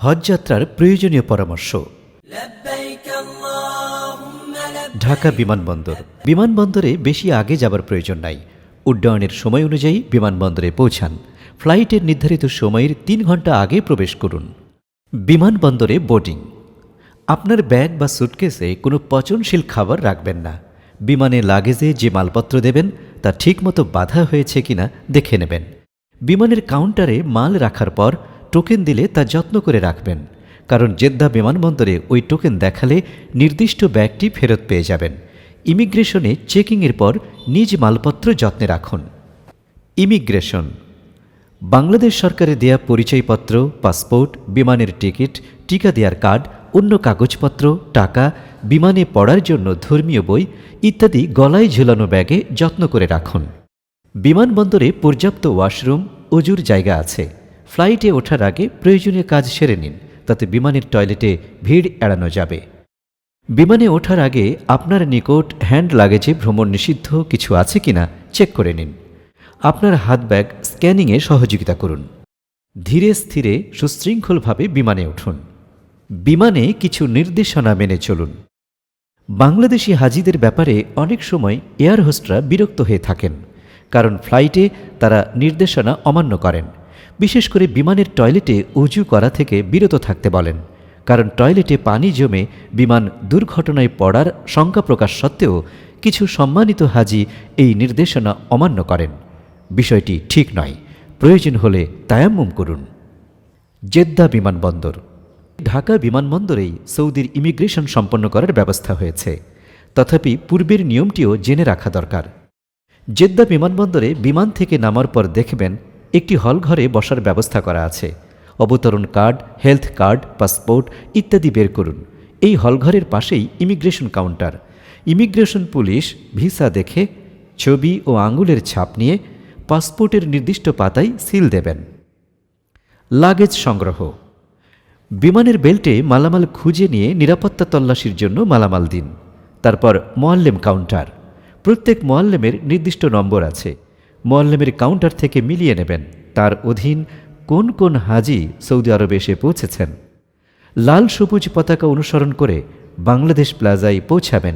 হজযাত্রার প্রয়োজনীয় পরামর্শ। ঢাকা বিমানবন্দর। বিমানবন্দরে বেশি আগে যাবার প্রয়োজন নাই। উড্ডয়নের সময় অনুযায়ী বিমানবন্দরে পৌঁছান। ফ্লাইটের নির্ধারিত সময়ের তিন ঘণ্টা আগে প্রবেশ করুন। বিমানবন্দরে বোর্ডিং। আপনার ব্যাগ বা সুটকেসে কোনো পচনশীল খাবার রাখবেন না। বিমানে লাগেজে যে মালপত্র দেবেন, তা ঠিকমতো বাধা হয়েছে কিনা দেখে নেবেন। বিমানের কাউন্টারে মাল রাখার পর টোকেন দিলে তা যত্ন করে রাখবেন, কারণ জেদ্দা বিমানবন্দরে ওই টোকেন দেখালে নির্দিষ্ট ব্যাগটি ফেরত পেয়ে যাবেন। ইমিগ্রেশনে চেকিংয়ের পর নিজ মালপত্র যত্নে রাখুন। ইমিগ্রেশন। বাংলাদেশ সরকারের দেয়া পরিচয়পত্র, পাসপোর্ট, বিমানের টিকিট, টিকা দেওয়ার কার্ড, অন্য কাগজপত্র, টাকা, বিমানে পড়ার জন্য ধর্মীয় বই ইত্যাদি গলায় ঝুলানো ব্যাগে যত্ন করে রাখুন। বিমানবন্দরে পর্যাপ্ত ওয়াশরুম, অজুর জায়গা আছে। ফ্লাইটে ওঠার আগে প্রয়োজনীয় কাজ সেরে নিন, তাতে বিমানের টয়লেটে ভিড় এড়ানো যাবে। বিমানে ওঠার আগে আপনার নিকট হ্যান্ড লাগেজে ভ্রমণ নিষিদ্ধ কিছু আছে কিনা চেক করে নিন। আপনার হাত ব্যাগ স্ক্যানিংয়ে সহযোগিতা করুন। ধীরে স্থিরে সুশৃঙ্খলভাবে বিমানে উঠুন। বিমানে কিছু নির্দেশনা মেনে চলুন। বাংলাদেশি হাজিদের ব্যাপারে অনেক সময় এয়ার হোস্টরা বিরক্ত হয়ে থাকেন, কারণ ফ্লাইটে তারা নির্দেশনা অমান্য করেন। বিশেষ করে বিমানের টয়লেটে উজু করা থেকে বিরত থাকতে বলেন, কারণ টয়লেটে পানি জমে বিমান দুর্ঘটনায় পড়ার শঙ্কা প্রকাশ সত্ত্বেও কিছু সম্মানিত হাজি এই নির্দেশনা অমান্য করেন। বিষয়টি ঠিক নয়। প্রয়োজন হলে তায়াম্মুম করুন। জেদ্দা বিমানবন্দর। ঢাকা বিমানবন্দরেই সৌদির ইমিগ্রেশন সম্পন্ন করার ব্যবস্থা হয়েছে। তথাপি পূর্বের নিয়মটিও জেনে রাখা দরকার। জেদ্দা বিমানবন্দরে বিমান থেকে নামার পর দেখবেন একটি হলঘরে বসার ব্যবস্থা করা আছে। অবতরণ কার্ড, হেলথ কার্ড, পাসপোর্ট ইত্যাদি বের করুন। এই হলঘরের পাশেই immigration counter. Immigration police visa দেখে ছবি ও আঙুলের ছাপ নিয়ে পাসপোর্টের নির্দিষ্ট পাতায় সিল দেবেন। লাগেজ সংগ্রহ। বিমানের বেল্টে মালামাল খুঁজে নিয়ে নিরাপত্তা তল্লাশির জন্য মালামাল দিন। তারপর মোয়াল্লেম কাউন্টার। প্রত্যেক মোয়াল্লেমের নির্দিষ্ট নম্বর আছে। মোয়াল্লেমের কাউন্টার থেকে মিলিয়ে নেবেন। তার অধীন কোন কোন হাজি সৌদি আরবে এসে পৌঁছেছেন? লাল সবুজ পতাকা অনুসরণ করে বাংলাদেশ প্লাজায় পৌঁছাবেন।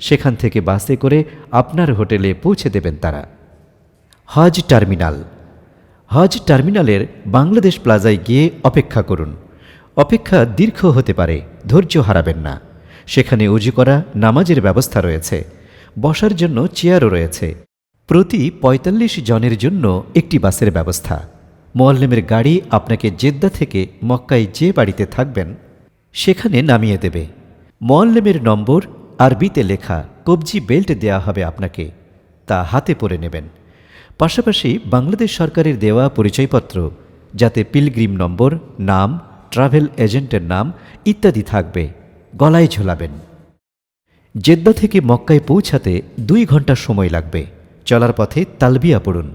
সেখান থেকে বাসে করে আপনার হোটেলে পৌঁছে দেবেন তারা। হজ টার্মিনাল। হজ টার্মিনালের বাংলাদেশ প্লাজায় গিয়ে অপেক্ষা করুন। অপেক্ষা দীর্ঘ হতে পারে, ধৈর্য হারাবেন না। সেখানে উজু করা, নামাজের ব্যবস্থা রয়েছে। বসার জন্য চেয়ারও রয়েছে। প্রতি ৪৫ জনের জন্য একটি বাসের ব্যবস্থা। মোয়াল্লেমের গাড়ি আপনাকে জেদ্দা থেকে মক্কায় যে বাড়িতে থাকবেন, সেখানে নামিয়ে দেবে। মোয়াল্লেমের নম্বর আরবিতে লেখা, কবজি বেল্ট দেয়া হবে আপনাকে, তা হাতে পরে নেবেন। পাশাপাশি বাংলাদেশ সরকারের দেওয়া পরিচয়পত্র, যাতে পিলগ্রিম নম্বর, নাম, ট্রাভেল এজেন্টের নাম ইত্যাদি থাকবে, গলায় ঝোলাবেন। জেদ্দা থেকে মক্কায় পৌঁছাতে দুই ঘণ্টা সময় লাগবে। চলার পথে তালবিয়া পড়ুন।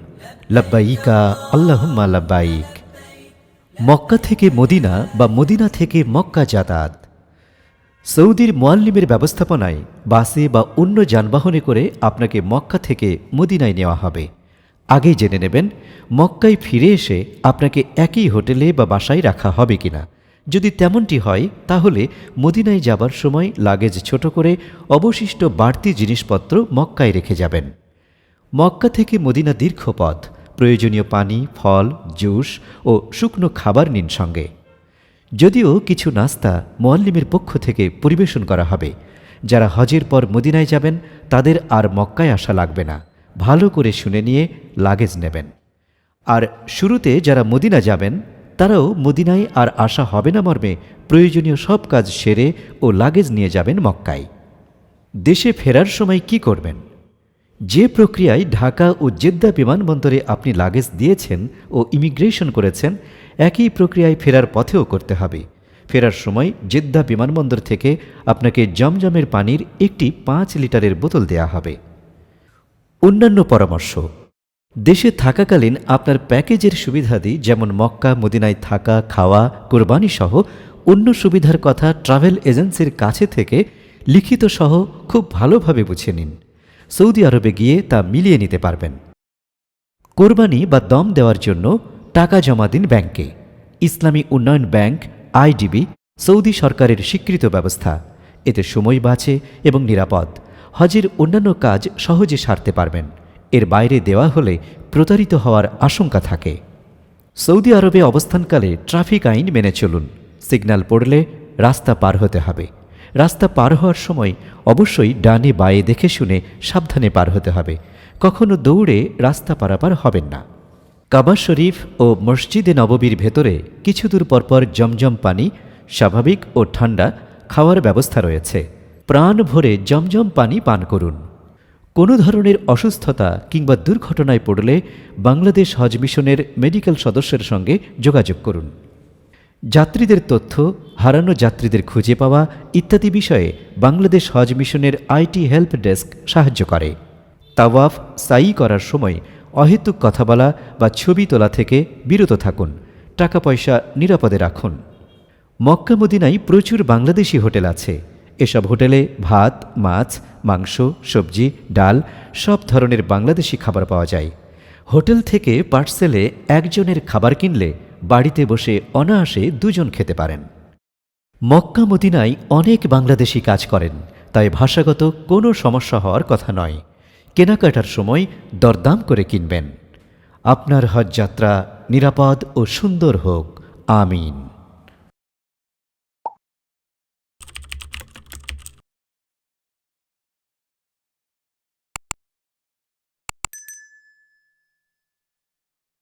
লাব্বাইকা, আল্লাহুম্মা লাব্বাইক। মক্কা থেকে মদিনা বা মদিনা থেকে মক্কা যাতায়াত। সৌদির মোয়াল্লিমের ব্যবস্থাপনায় বাসে বা অন্য যানবাহনে করে আপনাকে মক্কা থেকে মদিনায় নেওয়া হবে। আগেই জেনে নেবেন, মক্কায় ফিরে এসে আপনাকে একই হোটেলে বা বাসায় রাখা হবে কিনা। যদি তেমনটি হয়, তাহলে মদিনায় যাবার সময় লাগেজ ছোট করে অবশিষ্ট বাড়তি জিনিসপত্র মক্কায় রেখে যাবেন। মক্কা থেকে মদিনা দীর্ঘ পথ প্রয়োজনীয় পানি, ফল, জুস ও শুকনো খাবার নিন সঙ্গে। যদিও কিছু নাস্তা মোয়াল্লিমের পক্ষ থেকে পরিবেশন করা হবে। যারা হজের পর মদিনায় যাবেন, তাদের আর মক্কায় আসা লাগবে না। ভালো করে শুনে নিয়ে লাগেজ নেবেন। আর শুরুতে যারা মদিনা যাবেন, তারাও মদিনায় আর আসা হবে না মর্মে প্রয়োজনীয় সব কাজ সেরে ও লাগেজ নিয়ে যাবেন মক্কায়। দেশে ফেরার সময় কি করবেন? যে প্রক্রিয়ায় ঢাকা ও জেদ্দা বিমানবন্দরে আপনি লাগেজ দিয়েছেন ও ইমিগ্রেশন করেছেন, একই প্রক্রিয়ায় ফেরার পথেও করতে হবে। ফেরার সময় জেদ্দা বিমানবন্দর থেকে আপনাকে জমজমের পানির একটি পাঁচ লিটারের বোতল দেয়া হবে। অন্যান্য পরামর্শ, দেশে থাকাকালীন আপনার প্যাকেজের সুবিধাদি যেমন মক্কা, মদিনায় থাকা, খাওয়া, কোরবানি সহ অন্য সুবিধার কথা ট্রাভেল এজেন্সির কাছে থেকে লিখিত সহ খুব ভালোভাবে বুঝে নিন। সৌদি আরবে গিয়ে তা মিলিয়ে নিতে পারবেন। কোরবানি বা দম দেওয়ার জন্য টাকা জমা দিন ব্যাংকে। ইসলামী উন্নয়ন ব্যাংক, আইডিবি, সৌদি সরকারের স্বীকৃত ব্যবস্থা। এতে সময় বাঁচে এবং নিরাপদ। হজের অন্যান্য কাজ সহজে সারতে পারবেন। এর বাইরে দেওয়া হলে প্রতারিত হওয়ার আশঙ্কা থাকে। সৌদি আরবে অবস্থানকালে ট্রাফিক আইন মেনে চলুন। সিগন্যাল পড়লে রাস্তা পার হতে হবে। রাস্তা পার হওয়ার সময় অবশ্যই ডানে বায়ে দেখে শুনে সাবধানে পার হতে হবে। কখনো দৌড়ে রাস্তা পারাপার হবেন না। কাবা শরীফ ও মসজিদে নববীর ভেতরে কিছু দূর পরপর জমজম পানি, স্বাভাবিক ও ঠান্ডা খাওয়ার ব্যবস্থা রয়েছে। প্রাণ ভরে জমজম পানি পান করুন। কোনো ধরনের অসুস্থতা কিংবা দুর্ঘটনায় পড়লে বাংলাদেশ হজ মিশনের মেডিকেল সদস্যের সঙ্গে যোগাযোগ করুন। যাত্রীদের তথ্য, হারানো যাত্রীদের খুঁজে পাওয়া ইত্যাদি বিষয়ে বাংলাদেশ হজ মিশনের আইটি হেল্প ডেস্ক সাহায্য করে। তাওয়াফ সাই করার সময় অহেতুক কথা বলা বা ছবি তোলা থেকে বিরত থাকুন। টাকা পয়সা নিরাপদে রাখুন। মক্কা মদিনায় প্রচুর বাংলাদেশি হোটেল আছে। এসব হোটেলে ভাত, মাছ, মাংস, সবজি, ডাল, সব ধরনের বাংলাদেশি খাবার পাওয়া যায়। হোটেল থেকে পার্সেলে একজনের খাবার কিনলে বাড়িতে বসে অনায়াসে দুজন খেতে পারেন। মক্কা মদিনায় অনেক বাংলাদেশি কাজ করেন, তাই ভাষাগত কোনো সমস্যা হওয়ার কথা নয়। কেনাকাটার সময় দরদাম করে কিনবেন। আপনার হজযাত্রা নিরাপদ ও সুন্দর হোক। আমিন।